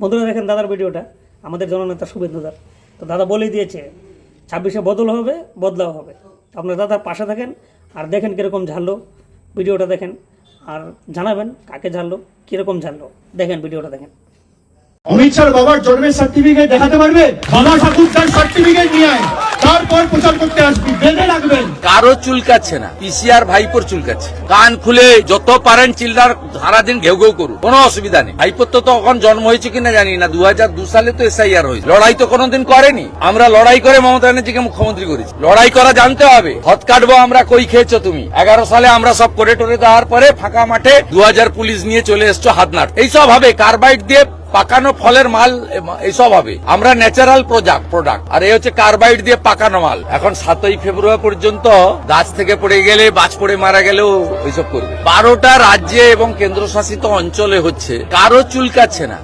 বন্ধুরা দেখেন দাদার ভিডিওটা, আমাদের জননেতা শুভেন্দুদার তো দাদা বলেই দিয়েছে, ছাব্বিশে বদল হবে, বদলাও হবে। আপনার দাদার পাশে থাকেন আর দেখেন কীরকম ঝাড়লো ভিডিওটা দেখেন, আর জানাবেন কাকে ঝাড়লো কীরকম ঝাড়লো দেখেন ভিডিওটা দেখেন। অমিত শাহ বাবার জন্মের সার্টিফিকেট দেখাতে পারবে? বাবা ঠাকুর তার সার্টিফিকেট করতে আসবি, বেঁধে রাখবেন। কারও চুলকাচ্ছে না, পিসিআর ভাইপোর চুলকাচ্ছে। কান খুলে যত পারেন চিল্লার সারাদিন ঘেউ ঘেউ করুন, কোনো অসুবিধা নেই। ভাইপোর তো তখন জন্ম হয়েছে কিনা জানি না দু দু সালে তো এসআইআর হয়েছে। লড়াই তো কোনোদিন করেনি। আমরা লড়াই করে মমতা ব্যানার্জিকে মুখ্যমন্ত্রী করেছি। লড়াই করা জানতে হবে হত কাটবো আমরা, কই খেয়েছো তুমি? এগারো সালে আমরা সব করে টরে দেওয়ার পরে ফাঁকা মাঠে দু হাজার পুলিশ নিয়ে চলে এসছো হাত নাট এইসব হবে, কার্বাইড দিয়ে পাকানো ফলের মাল এইসব হবে। আমরা ন্যাচারাল প্রোডাক্ট প্রোডাক্ট আর এই হচ্ছে কার্বাইড দিয়ে পাকানো মাল। এখন সাতই ফেব্রুয়ারি পর্যন্ত গাছ থেকে পড়ে গেলে, বাজ পড়ে মারা গেলেও এইসব করবে। বারোটা রাজ্যে এবং কেন্দ্রশাসিত অঞ্চলে হচ্ছে, কারও চুলকাচ্ছে না।